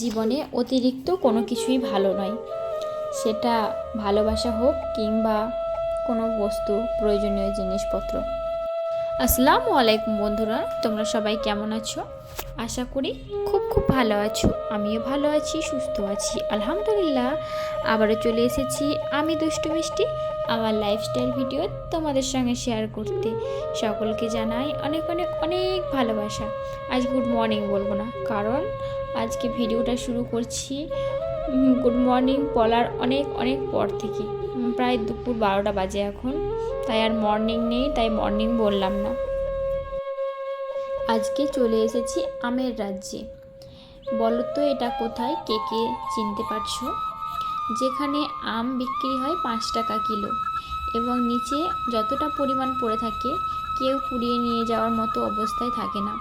জীবনে অতিরিক্ত কোনো কিছুই ভালো নয়। সেটা ভালোবাসা হোক কিংবা কোনো বস্তু, প্রয়োজনীয় জিনিসপত্র। আসসালামু আলাইকুম বন্ধুরা, তোমরা সবাই কেমন আছো? আশা করি খুব খুব ভালো আছো। আমিও ভালো আছি, সুস্থ আছি, আলহামদুলিল্লাহ। আবারও চলে এসেছি আমি দুষ্টু মিষ্টি, আমার লাইফস্টাইল ভিডিও তোমাদের সঙ্গে শেয়ার করতে। সকলকে জানাই অনেক অনেক অনেক ভালোবাসা। আজ গুড মর্নিং বলব না, কারণ আজকে ভিডিওটা শুরু করছি। গুড মর্নিং বলার অনেক অনেক পর থেকে। প্রায় দুপুর বারোটা বাজে এখন। তাই আর মর্নিং নেই, তাই মর্নিং বললাম না। আজকে চলে এসেছি আমের রাজ্যে। বলো তো এটা কোথায়, কে কে চিনতে পারছ? যেখানে আম বিক্রি হয় পাঁচ টাকা কিলো এবং নিচে যতটা পরিমাণ পড়ে থাকে, কেউ কুড়িয়ে নিয়ে যাওয়ার মতো অবস্থায় থাকে না।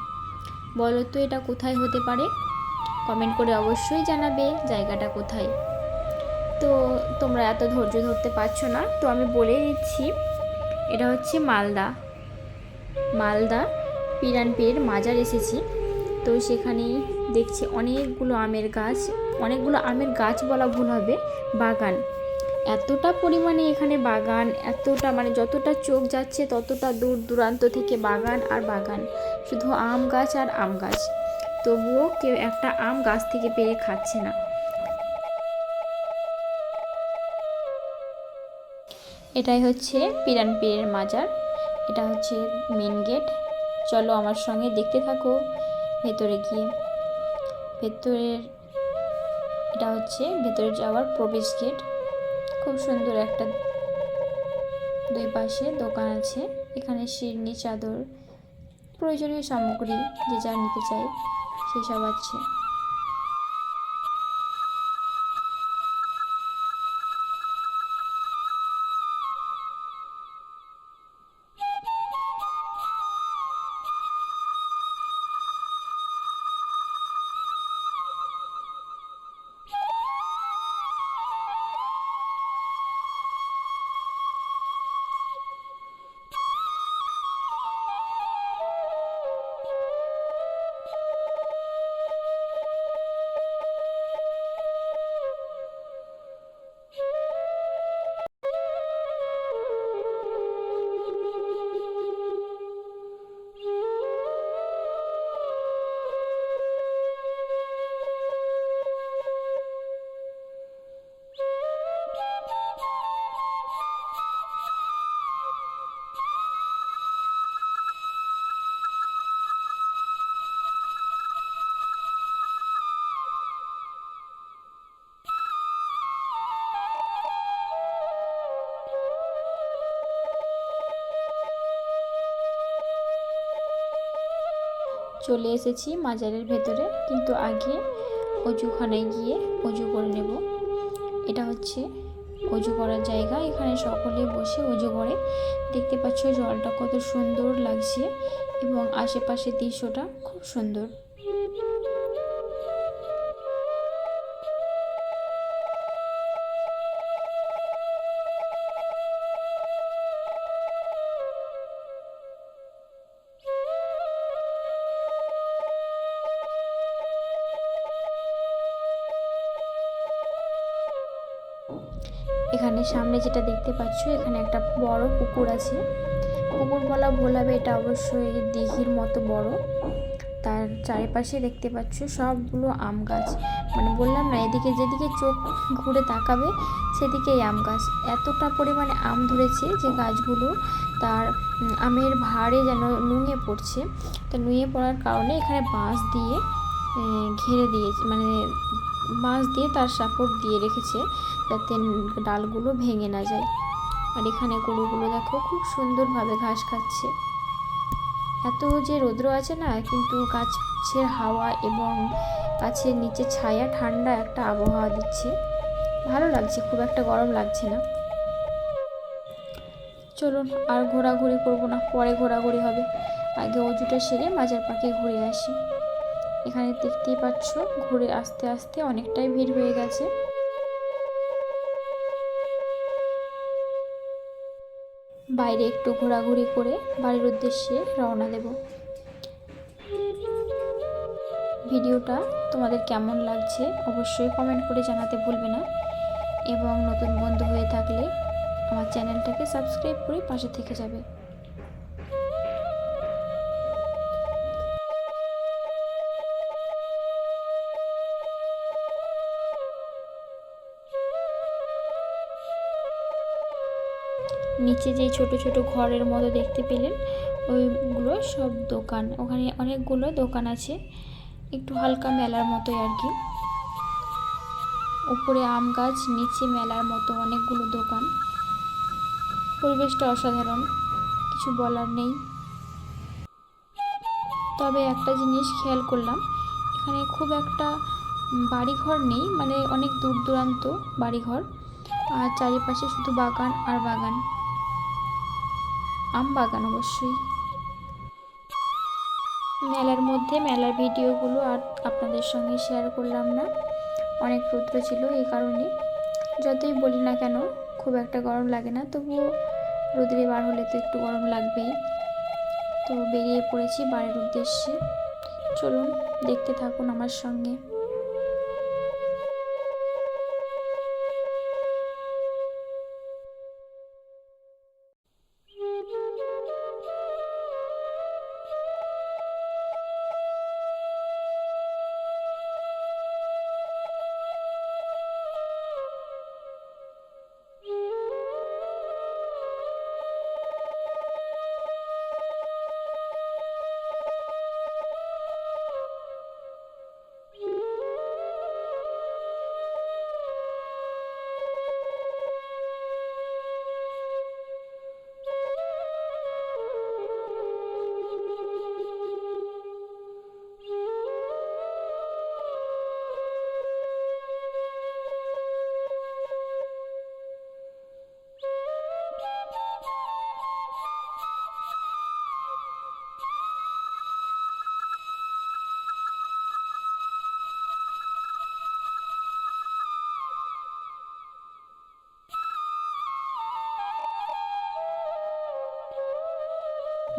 বলো তো এটা কোথায় হতে পারে? কমেন্ট করে অবশ্যই জানাবে জায়গাটা কোথায়। তো তোমরা এত ধৈর্য ধরতে পারছ না। তো আমি বলে দিচ্ছি, এটা হচ্ছে মালদা। মালদা পিরানপীরের মাজার এসেছি। তো সেখানে দেখছি অনেকগুলো আমের গাছ। অনেকগুলো আমের গাছ বলা ভুল হবে, বাগান। এতটা পরিমাণে এখানে বাগান, এতটা মানে যতটা চোখ যাচ্ছে ততটা দূর দূরান্ত থেকে বাগান আর বাগান। শুধু আম গাছ আর আম গাছ। তবুও কেউ একটা আম গাছ থেকে পেরে খাচ্ছে না। এটাই হচ্ছে পিরানপীরের মাজার। এটা হচ্ছে মেন গেট চলো আমার সঙ্গে দেখতে থাকো ভেতরে গিয়ে। ভেতরের, এটা হচ্ছে ভেতরে যাওয়ার প্রবেশ গেট খুব সুন্দর একটা দুই পাশে দোকান আছে। এখানে শিরনি চাদর, প্রয়োজনীয় সামগ্রী যে যা নিতে চাই সেসব আছে চলে এসেছি মাজারের ভেতরে, কিন্তু আগে অজুখানে গিয়ে অজু করে নেব। এটা হচ্ছে অজু করার জায়গা, এখানে সকলে বসে অজু করে। দেখতে পাচ্ছ জলটা কত সুন্দর লাগছে এবং আশেপাশের দৃশ্যটা খুব সুন্দর। এখানে সামনে যেটা দেখতে পাচ্ছ, এখানে একটা বড় পুকুর আছে। পুকুর বলা ভুল হবে, এটা অবশ্যই দিঘির মতো বড়। তার চারিপাশে দেখতে পাচ্ছ সবগুলো আম গাছ। মানে বললাম না, এদিকে যেদিকে চোখ ঘুরে তাকাবে, সেদিকেই আম গাছ। এতটা পরিমাণে আম ধরেছে যে গাছগুলো তার আমের ভারে যেন নুয়ে পড়ছে। তো নুয়ে পড়ার কারণে এখানে বাঁশ দিয়ে ঘিরে দিয়েছে মানে বাঁশ দিয়ে তার সাপোর্ট দিয়ে রেখেছে যাতে ডালগুলো ভেঙে না যায়। আর এখানে গরুগুলো দেখো খুব সুন্দরভাবে ঘাস খাচ্ছে। এত যে রৌদ্র আছে না, কিন্তু গাছের হাওয়া এবং গাছের নিচে ছায়া, ঠান্ডা একটা আবহাওয়া দিচ্ছে। ভালো লাগছে, খুব একটা গরম লাগছে না। চলুন, আর ঘোরাঘুরি করব না, পরে ঘোরাঘুরি হবে। আগে অজুটা সেরে মাজার পাখি ঘুরে আসি। এখানে দেখতেই পাচ্ছ, ঘুরে আস্তে আস্তে অনেকটাই ভিড় হয়ে গেছে। বাইরে একটু ঘোরাঘুরি করে বাড়ির উদ্দেশ্যে রওনা দেব। ভিডিওটা তোমাদের কেমন লাগছে অবশ্যই কমেন্ট করে জানাতে ভুলবে না। এবং নতুন বন্ধু হয়ে থাকলে আমার চ্যানেলটাকে সাবস্ক্রাইব করে পাশে থেকে যাবে। নিচে যে ছোট ছোট ঘরের মতো দেখতে পেলেন, ওইগুলো সব দোকান। ওখানে অনেকগুলো দোকান আছে, একটু হালকা মেলার মতোই আর কি। উপরে আম গাছ, নিচে মেলার মতো অনেকগুলো দোকান। পরিবেশটা অসাধারণ, কিছু বলার নেই। তবে একটা জিনিস খেয়াল করলাম, এখানে খুব একটা বাড়িঘর নেই মানে অনেক দূর দূরান্ত বাড়িঘর। আর চারিপাশে শুধু বাগান আর বাগান। আম বাগান অবশ্যই। মেলার মধ্যে মেলার ভিডিওগুলো আর আপনাদের সঙ্গে শেয়ার করলাম না। অনেক রৌদ্র ছিল এই কারণে। যতই বলি না কেন, খুব একটা গরম লাগে না, তবুও রোদ্রে বার হলে তো একটু গরম লাগবেই। তো বেরিয়ে পড়েছি বাড়ির উদ্দেশ্যে। চলুন, দেখতে থাকুন আমার সঙ্গে।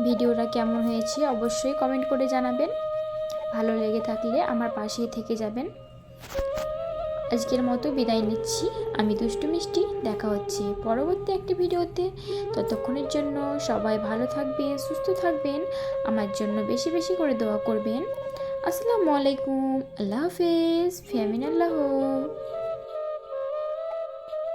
ভিডিওটা কেমন হয়েছে অবশ্যই কমেন্ট করে জানাবেন। ভালো লেগে থাকলে আমার পাশেই থেকে যাবেন। আজকের মতো বিদায় নিচ্ছি। আমি দুষ্টু মিষ্টি, দেখা হচ্ছে পরবর্তী একটি ভিডিওতে। ততক্ষণের জন্য সবাই ভালো থাকবেন, সুস্থ থাকবেন, আমার জন্য বেশি বেশি করে দোয়া করবেন। আসসালামু আলাইকুম, আল্লাহ হাফেজ ফিয়ামিন আল্লাহ।